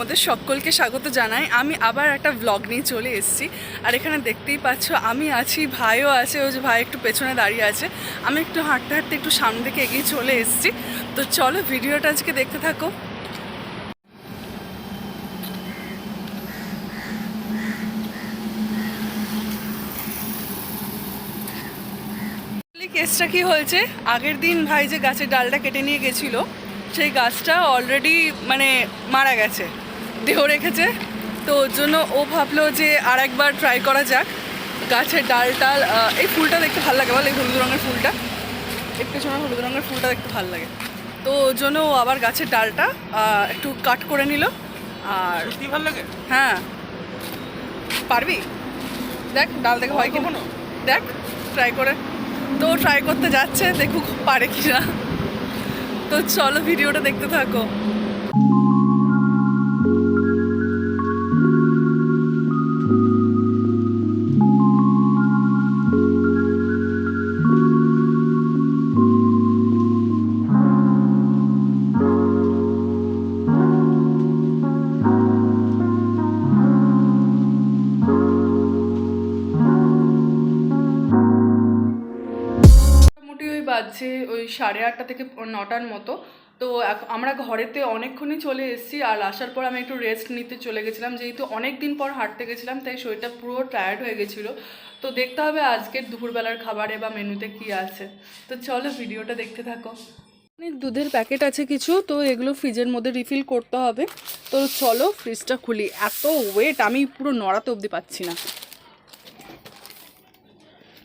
তোমাদের সকলকে স্বাগত জানাই। আমি আবার একটা ব্লগ নিয়ে চলে এসেছি। আর এখানে দেখতেই পাচ্ছ, আমি আছি, ভাইও আছে, ওই যে ভাই একটু পেছনে দাঁড়িয়ে আছে। আমি একটু হাঁটতে হাঁটতে একটু সামনে দিকে এগিয়ে চলে এসেছি। তো চলো ভিডিওটা আজকে দেখতে থাকো। কেসটা কি হয়েছে? আগের দিন ভাই যে গাছের ডালটা কেটে নিয়ে গেছিল, সেই গাছটা অলরেডি মানে মারা গেছে। দেহ রেখেছে। তো ওর জন্য ও ভাবলো যে আর একবার ট্রাই করা যাক। গাছের ডাল টাল এই ফুলটা দেখতে ভালো লাগে বল এই হলুদ রঙের ফুলটা। একটু পেছনে হলুদ রঙের ফুলটা দেখতে ভালো লাগে। তো ওর জন্য ও আবার গাছের ডালটা একটু কাট করে নিল। আর ভালো লাগে? হ্যাঁ। পারবি? দেখ ডাল দেখে হয় কখনো? দেখ ট্রাই করে। তো ট্রাই করতে যাচ্ছে দেখুক পারে কি না তো চলো ভিডিওটা দেখতে থাকো। বাজছে ওই সাড়ে আটটা থেকে নটার মতো। তো আমরা ঘরেতে অনেকক্ষণই চলে এসেছি আর আসার পর আমি একটু রেস্ট নিতে চলে গেছিলাম। যেহেতু অনেক দিন পর হাঁটতে গেছিলাম, তাই শরীরটা পুরো টায়ার্ড হয়ে গেছিল। তো দেখতে হবে আজকের দুপুরবেলার খাবারে বা মেনুতে কি আছে। তো চলো ভিডিওটা দেখতে থাকো। অনেক দুধের প্যাকেট আছে কিছু, তো এগুলো ফ্রিজের মধ্যে রিফিল করতে হবে। তো চলো ফ্রিজটা খুলি। এত ওয়েট আমি পুরো নড়াতে অবধি পাচ্ছি না।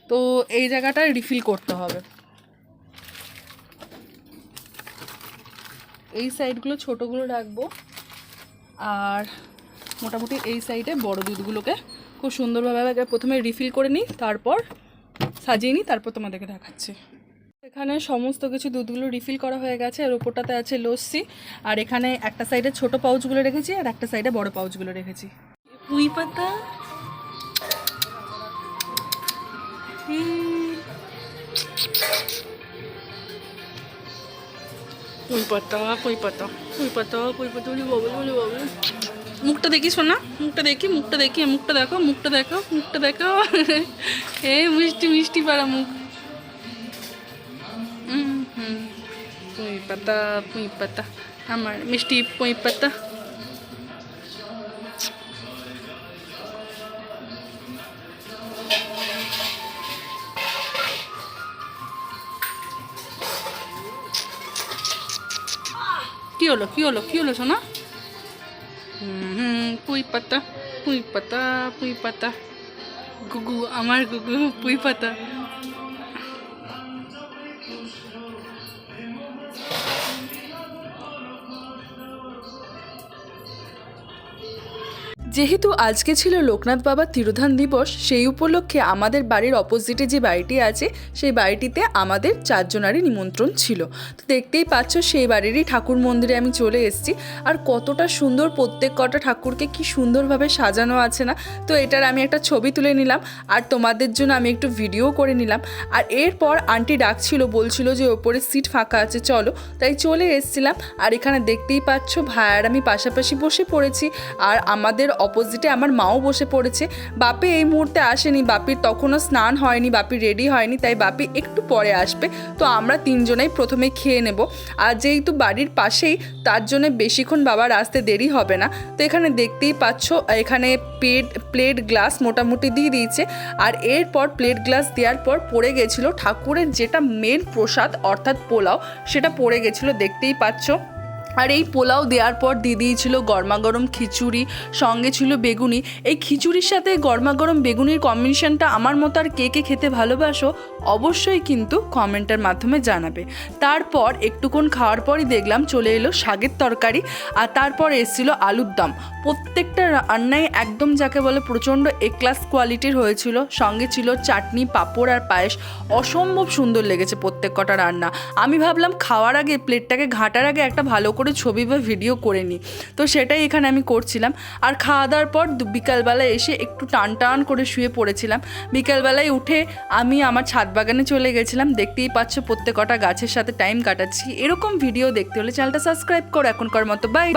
তো এই জায়গাটায় রিফিল করতে হবে। এই সাইডগুলো ছোটোগুলো রাখব। আর মোটামুটি এই সাইডে বড় দুধগুলোকে খুব সুন্দরভাবে আগে প্রথমে রিফিল করে নিই, তারপর সাজিয়ে নিই, তারপর তোমাদেরকে দেখাচ্ছি। এখানে সমস্ত কিছু দুধগুলো রিফিল করা হয়ে গেছে, আর ওপরটাতে আছে লস্যি। আর এখানে একটা সাইডে ছোট পাউচগুলো রেখেছি, আর একটা সাইডে বড় পাউচগুলো রেখেছি। পুঁই পাতা? পুঁই পাতা পুঁই পাতা পুঁই পাতা পুঁই পাতা মুখটা দেখি শোনা, মুখটা দেখি মুখটা দেখি, মুখটা দেখো মুখটা দেখো মুখটা দেখো। এ মিষ্টি মিষ্টি পাড়া মুখ। হুম পুঁই পাতা পুঁই পাতা আমার মিষ্টি পুঁই পাতা কি হলো কি হলো কি হলো শোনা হুম পুঁই পাতা পুঁই পাতা পুঁই পাতা গুগু আমার গুগু পুঁই পাতা যেহেতু আজকে ছিল লোকনাথ বাবার তিরোধান দিবস, সেই উপলক্ষে আমাদের বাড়ির অপোজিটে যে বাড়িটি আছে, সেই বাড়িটিতে আমাদের চারজনারই নিমন্ত্রণ ছিল। তো দেখতেই পাচ্ছ, সেই বাড়িরই ঠাকুর মন্দিরে আমি চলে এসেছি। আর কতটা সুন্দর প্রত্যেক কটা ঠাকুরকে কি সুন্দরভাবে সাজানো আছে না? তো এটার আমি একটা ছবি তুলে নিলাম, আর তোমাদের জন্য আমি একটু ভিডিও করে নিলাম। আর এরপর আন্টি ডাকছিল, বলছিল যে ওপরে সিট ফাঁকা আছে, চলো। তাই চলে এসেছিলাম, আর এখানে দেখতেই পাচ্ছ ভাই আর আমি পাশাপাশি বসে পড়েছি। আর আমাদের অপোজিটে আমার মাও বসে পড়েছে। বাপি এই মুহূর্তে আসেনি, বাপির তখনও স্নান হয়নি, বাপি রেডি হয়নি, তাই বাপি একটু পরে আসবে। তো আমরা তিনজনেই প্রথমে খেয়ে নেব। আর যেহেতু বাড়ির পাশেই, তার জন্য বেশিক্ষণ বাবার আসতে দেরি হবে না। তো এখানে দেখতেই পাচ্ছ, এখানে প্লেট প্লেট গ্লাস মোটামুটি দিয়ে দিয়েছে। আর এরপর প্লেট গ্লাস দেওয়ার পর পড়ে গেছিল ঠাকুরের যেটা মেন প্রসাদ, অর্থাৎ পোলাও, সেটা পড়ে গেছিল। দেখতেই পাচ্ছ। আর এই পোলাও দেওয়ার পর দিয়ে দিয়েছিল গরমাগরম খিচুড়ি, সঙ্গে ছিল বেগুনি। এই খিচুড়ির সাথে গরমাগরম বেগুনির কম্বিনেশনটা আমার মতো আর কে কে খেতে ভালোবাসো, অবশ্যই কিন্তু কমেন্টের মাধ্যমে জানাবে। তারপর একটুক্ষণ খাওয়ার পরই দেখলাম চলে এলো শাকের তরকারি, আর তারপর এসেছিল আলুর দম। প্রত্যেকটা রান্নাই একদম যাকে বলে প্রচণ্ড এ ক্লাস কোয়ালিটির হয়েছিল। সঙ্গে ছিল চাটনি, পাঁপড় আর পায়েস। অসম্ভব সুন্দর লেগেছে প্রত্যেক কটা রান্না। আমি ভাবলাম খাওয়ার আগে, প্লেটটাকে ঘাটার আগে একটা ভালো করে ছবি বা ভিডিও করে নিই। তো সেটাই এখানে আমি করছিলাম। আর খাওয়া দাওয়ার পর বিকালবেলায় এসে একটু টান টান করে শুয়ে পড়েছিলাম। বিকালবেলায় উঠে আমি আমার ছাদ বাগানে চলে গেছিলাম। দেখতেই পাচ্ছ প্রত্যেক কটা গাছের সাথে টাইম কাটাচ্ছি। এরকম ভিডিও দেখতে হলে চ্যানেলটা সাবস্ক্রাইব করো। এখনকার মতো বাই